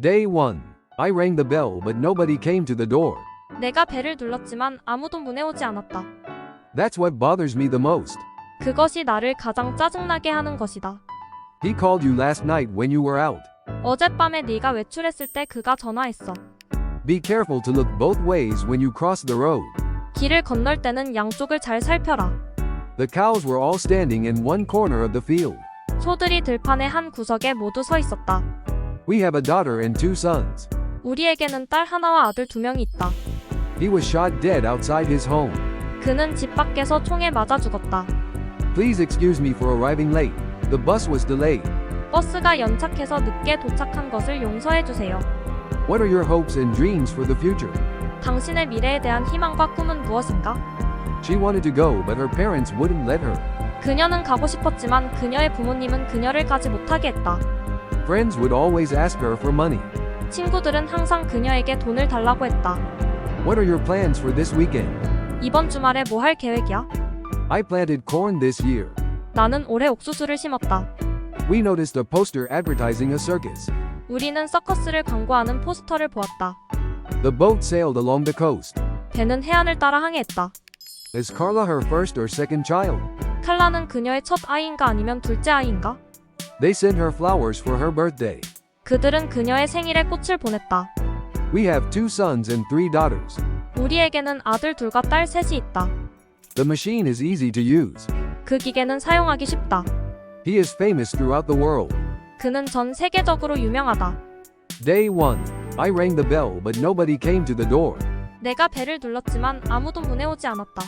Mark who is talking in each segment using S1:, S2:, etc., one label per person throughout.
S1: Day 1. I rang the bell, but nobody came to the door.
S2: 내가 벨을 눌렀지만 아무도 문에 오지 않았다.
S1: That's what bothers me the most.
S2: 그것이 나를 가장 짜증나게 하는 것이다.
S1: He called you last night when you were out.
S2: 어젯밤에 네가 외출했을 때 그가 전화했어.
S1: Be careful to look both ways when you cross the road.
S2: 길을 건널 때는 양쪽을 잘 살펴라.
S1: The cows were all standing in one corner of the field.
S2: 소들이 들판의 한 구석에 모두 서 있었다.
S1: We have a daughter and two sons.
S2: 우리에게는 딸 하나와 아들 두 명이 있다.
S1: He was shot dead outside his home.
S2: 그는 집 밖에서 총에 맞아 죽었다.
S1: Please excuse me for arriving late. The bus was delayed.
S2: 버스가 연착해서 늦게 도착한 것을 용서해 주세요.
S1: What are your hopes and dreams for the future?
S2: 당신의 미래에 대한 희망과 꿈은 무엇인가?
S1: She wanted to go, but her parents wouldn't let her.
S2: 그녀는 가고 싶었지만 그녀의 부모님은 그녀를 가지 못하게 했다.
S1: Friends would always ask her for money.
S2: 친구들은 항상 그녀에게 돈을 달라고 했다.
S1: What are your plans for this weekend?
S2: 이번 주말에 뭐 할 계획이야?
S1: I planted corn this year.
S2: 나는 올해 옥수수를 심었다.
S1: We noticed a poster advertising a circus.
S2: 우리는 서커스를 광고하는 포스터를 보았다.
S1: The boat sailed along the coast.
S2: 배는 해안을 따라 항해했다.
S1: Is Carla her first or second child?
S2: 칼라는 그녀의 첫 아이인가 아니면 둘째 아이인가?
S1: They sent her flowers for her birthday.
S2: 그들은 그녀의 생일에 꽃을 보냈다.
S1: We have two sons and three daughters.
S2: 우리에게는 아들 둘과 딸 셋이 있다.
S1: The machine is easy to use.
S2: 그 기계는 사용하기 쉽다.
S1: He is famous throughout the world.
S2: 그는 전 세계적으로 유명하다.
S1: Day 1. I rang the bell, but nobody came to the door.
S2: 내가 벨을 눌렀지만 아무도 문에 오지 않았다.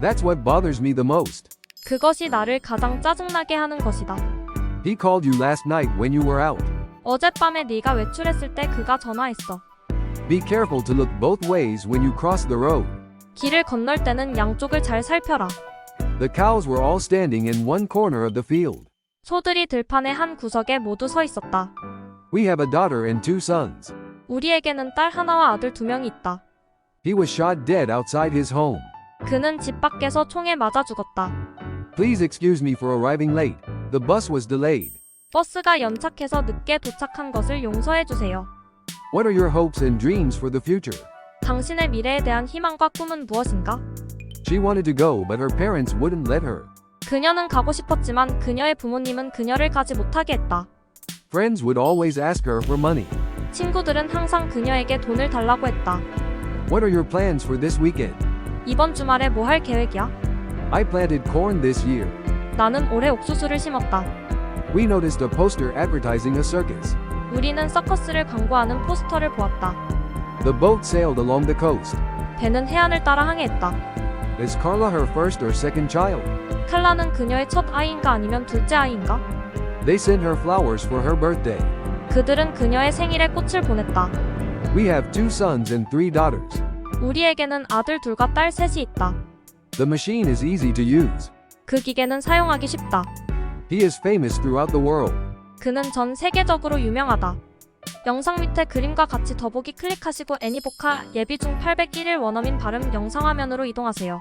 S1: That's what bothers me the most.
S2: 그것이 나를 가장 짜증나게 하는 것이다.
S1: He called you last night when you were out.
S2: 어젯밤에 네가 외출했을 때 그가 전화했어.
S1: Be careful to look both ways when you cross the road.
S2: 길을 건널 때는 양쪽을 잘 살펴라.
S1: The cows were all standing in one corner of the field.
S2: 소들이 들판의 한 구석에 모두 서 있었다.
S1: We have a daughter and two sons.
S2: 우리에게는 딸 하나와 아들 두 명이 있다.
S1: He was shot dead outside his home.
S2: 그는 집 밖에서 총에 맞아 죽었다.
S1: Please excuse me for arriving late. The bus was delayed.
S2: 버스가 연착해서 늦게 도착한 것을 용서해 주세요.
S1: What are your hopes and dreams for the future?
S2: 당신의 미래에 대한 희망과 꿈은 무엇인가?
S1: She wanted to go, but her parents wouldn't let her.
S2: 그녀는 가고 싶었지만 그녀의 부모님은 그녀를 가지 못하게 했다.
S1: Friends would always ask her for money.
S2: 친구들은 항상 그녀에게 돈을 달라고 했다.
S1: What are your plans for this weekend?
S2: 이번 주말에 뭐 할 계획이야?
S1: I planted corn this year.
S2: 나는 올해 옥수수를 심었다.
S1: We noticed a poster advertising a circus.
S2: 우리는 서커스를 광고하는 포스터를 보았다.
S1: The boat sailed along the coast.
S2: 배는 해안을 따라 항해했다.
S1: Is Carla her first or second child?
S2: 칼라는 그녀의 첫 아이인가 아니면 둘째 아이인가?
S1: They sent her flowers for her birthday.
S2: 그들은 그녀의 생일에 꽃을 보냈다.
S1: We have two sons and three daughters.
S2: 우리에게는 아들 둘과 딸 셋이 있다.
S1: The machine is easy to use.
S2: 그 기계는 사용하기 쉽다.
S1: He is famous throughout the world.
S2: 그는 전 세계적으로 유명하다. 영상 밑에 그림과 같이 더보기 클릭하시고 애니보카 예비 중 801일 원어민 발음 영상 화면으로 이동하세요.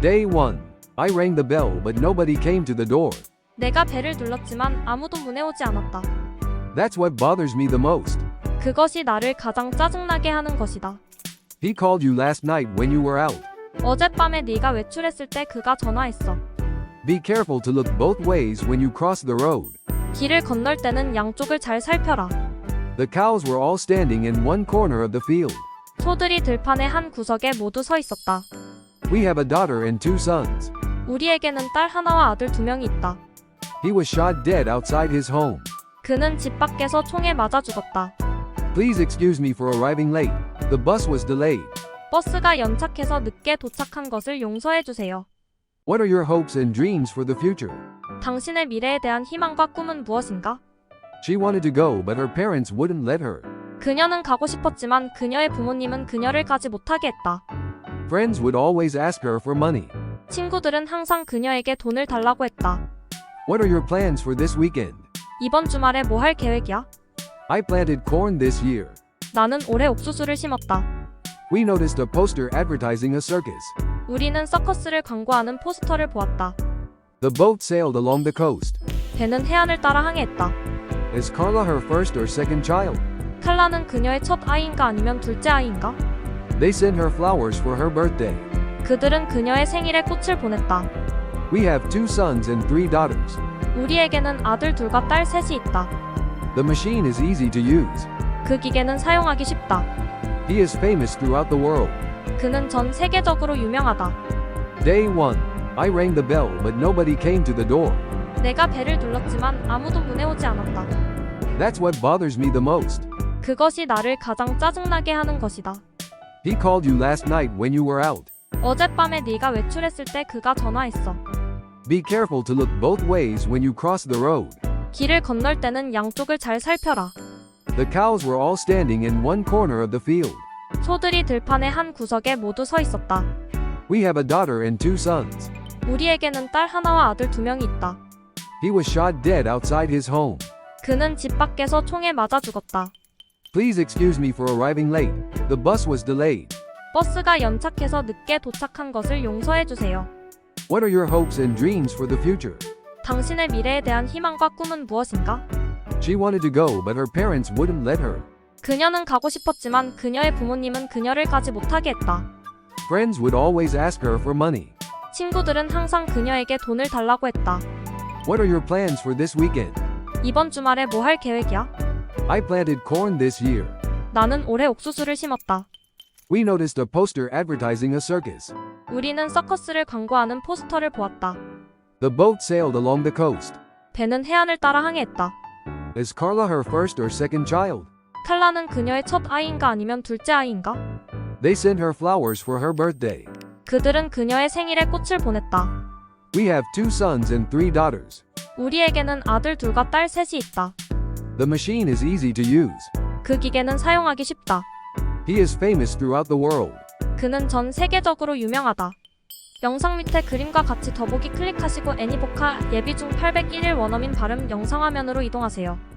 S1: Day 1. I rang the bell, but nobody came to the door.
S2: 내가 벨을 눌렀지만 아무도 문에 오지 않았다.
S1: That's what bothers me the most.
S2: 그것이 나를 가장 짜증나게 하는 것이다.
S1: He called you last night when you were out.
S2: 어젯밤에 네가 외출했을 때 그가 전화했어.
S1: Be careful to look both ways when you cross the road.
S2: 길을 건널 때는 양쪽을 잘 살펴라.
S1: The cows were all standing in one corner of the field.
S2: 소들이 들판의 한 구석에 모두 서 있었다.
S1: We have a daughter and two sons.
S2: 우리에게는 딸 하나와 아들 두 명이 있다.
S1: He was shot dead outside his home.
S2: 그는 집 밖에서 총에 맞아 죽었다.
S1: Please excuse me for arriving late. The bus was delayed.
S2: 버스가 연착해서 늦게 도착한 것을 용서해 주세요.
S1: What are your hopes and dreams for the future?
S2: 당신의 미래에 대한 희망과 꿈은 무엇인가?
S1: She wanted to go, but her parents wouldn't let her.
S2: 그녀는 가고 싶었지만 그녀의 부모님은 그녀를 가지 못하게 했다.
S1: Friends would always ask her for money.
S2: 친구들은 항상 그녀에게 돈을 달라고 했다.
S1: What are your plans for this weekend?
S2: 이번 주말에 뭐 할 계획이야?
S1: I planted corn this year.
S2: 나는 올해 옥수수를 심었다.
S1: We noticed a poster advertising a circus.
S2: 우리는 서커스를 광고하는 포스터를 보았다.
S1: The boat sailed along the coast.
S2: 배는 해안을 따라 항해했다.
S1: Is Carla her first or second child?
S2: 칼라는 그녀의 첫 아이인가 아니면 둘째 아이인가?
S1: They sent her flowers for her birthday.
S2: 그들은 그녀의 생일에 꽃을 보냈다.
S1: We have two sons and three daughters.
S2: 우리에게는 아들 둘과 딸 셋이 있다.
S1: The machine is easy to use.
S2: 그 기계는 사용하기 쉽다.
S1: He is famous throughout the world.
S2: 그는 전 세계적으로 유명하다.
S1: Day 1. I rang the bell, but nobody came to the door.
S2: 내가 벨을 눌렀지만 아무도 문에 오지 않았다.
S1: That's what bothers me the most.
S2: 그것이 나를 가장 짜증나게 하는 것이다.
S1: He called you last night when you were out.
S2: 어젯밤에 네가 외출했을 때 그가 전화했어.
S1: Be careful to look both ways when you cross the road.
S2: 길을 건널 때는 양쪽을 잘 살펴라.
S1: The cows were all standing in one corner of the field.
S2: 소들이 들판의 한 구석에 모두 서 있었다.
S1: We have a daughter and two sons.
S2: 우리에게는 딸 하나와 아들 두 명이 있다.
S1: He was shot dead outside his home.
S2: 그는 집 밖에서 총에 맞아 죽었다.
S1: Please excuse me for arriving late. The bus was delayed.
S2: 버스가 연착해서 늦게 도착한 것을 용서해 주세요.
S1: What are your hopes and dreams for the future?
S2: 당신의 미래에 대한 희망과 꿈은 무엇인가?
S1: She wanted to go, but her parents wouldn't let her.
S2: 그녀는 가고 싶었지만 그녀의 부모님은 그녀를 가지 못하게 했다.
S1: Friends would always ask her for money.
S2: 친구들은 항상 그녀에게 돈을 달라고 했다.
S1: What are your plans for this weekend?
S2: 이번 주말에 뭐 할 계획이야?
S1: I planted corn this year.
S2: 나는 올해 옥수수를 심었다.
S1: We noticed a poster advertising a circus.
S2: 우리는 서커스를 광고하는 포스터를 보았다.
S1: The boat sailed along the coast.
S2: 배는 해안을 따라 항해했다.
S1: Is Carla her first or second child?
S2: 칼라는 그녀의 첫 아이인가 아니면 둘째 아이인가?
S1: They sent her flowers for her birthday.
S2: 그들은 그녀의 생일에 꽃을 보냈다.
S1: We have two sons and three daughters.
S2: 우리에게는 아들 둘과 딸 셋이 있다.
S1: The machine is easy to use.
S2: 그 기계는 사용하기 쉽다.
S1: He is famous throughout the world.
S2: 그는 전 세계적으로 유명하다. 영상 밑에 그림과 같이 더보기 클릭하시고 애니보카 예비 중 801일 원어민 발음 영상 화면으로 이동하세요.